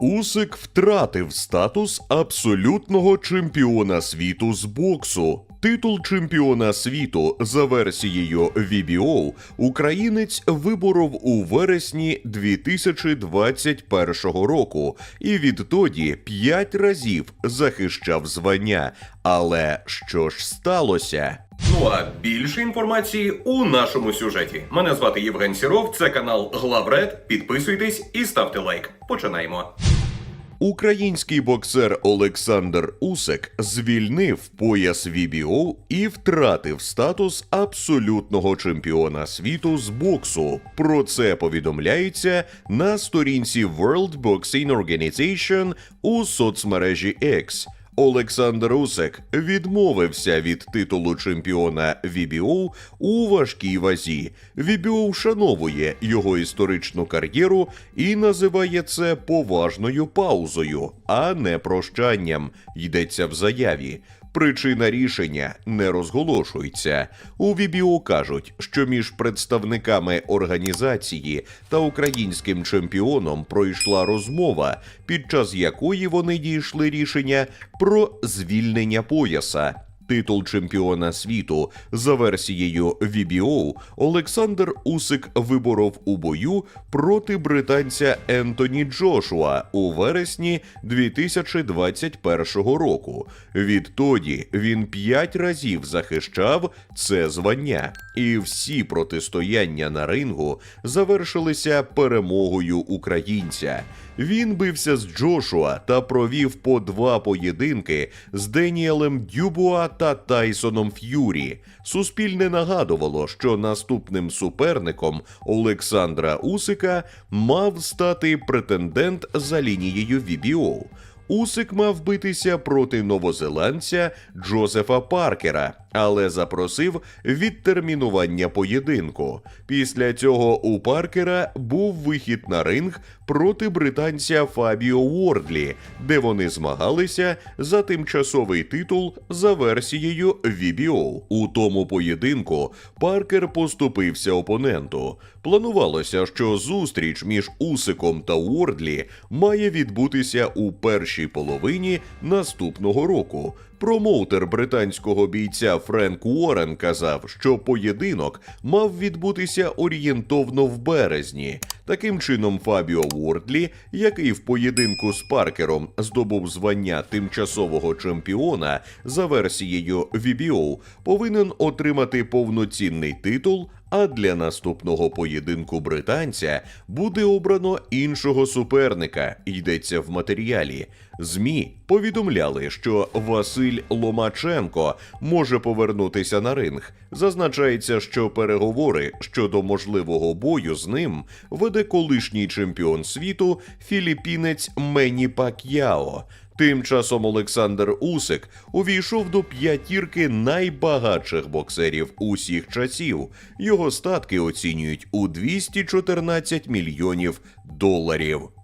Усик втратив статус абсолютного чемпіона світу з боксу. Титул чемпіона світу за версією VBO українець виборов у вересні 2021 року і відтоді п'ять разів захищав звання. Але що ж сталося? Ну а більше інформації у нашому сюжеті. Мене звати Євген Сіров, це канал Главред. Підписуйтесь і ставте лайк. Починаємо. Український боксер Олександр Усик звільнив пояс VBO і втратив статус абсолютного чемпіона світу з боксу. Про це повідомляється на сторінці World Boxing Organization у соцмережі X. Олександр Усик відмовився від титулу чемпіона VBO у важкій вазі. VBO вшановує його історичну кар'єру і називає це поважною паузою, а не прощанням. Йдеться в заяві. Причина рішення не розголошується. У VBO кажуть, що між представниками організації та українським чемпіоном пройшла розмова, під час якої вони дійшли рішення про звільнення пояса. Титул чемпіона світу за версією VBO Олександр Усик виборов у бою проти британця Ентоні Джошуа у вересні 2021 року. Відтоді він п'ять разів захищав це звання, і всі протистояння на рингу завершилися перемогою українця. Він бився з Джошуа та провів по два поєдинки з Деніелем Дюбуа та Тайсоном Ф'юрі. Суспільне нагадувало, що наступним суперником Олександра Усика мав стати претендент за лінією VBO. Усик мав битися проти новозеландця Джозефа Паркера, але запросив відтермінування поєдинку. Після цього у Паркера був вихід на ринг проти британця Фабіо Уордлі, де вони змагалися за тимчасовий титул за версією VBO. У тому поєдинку Паркер поступився опоненту. Планувалося, що зустріч між Усиком та Уордлі має відбутися у першій половині наступного року. Промоутер британського бійця Френк Уоррен казав, що поєдинок мав відбутися орієнтовно в березні. Таким чином, Фабіо Уордлі, який в поєдинку з Паркером здобув звання тимчасового чемпіона за версією VBO, повинен отримати повноцінний титул. А для наступного поєдинку британця буде обрано іншого суперника. Йдеться в матеріалі. ЗМІ повідомляли, що Василь Ломаченко може повернутися на ринг. Зазначається, що переговори щодо можливого бою з ним веде колишній чемпіон світу філіппінець Мені Пак'яо. Тим часом Олександр Усик увійшов до п'ятірки найбагатших боксерів усіх часів. Його статки оцінюють у 214 мільйонів доларів.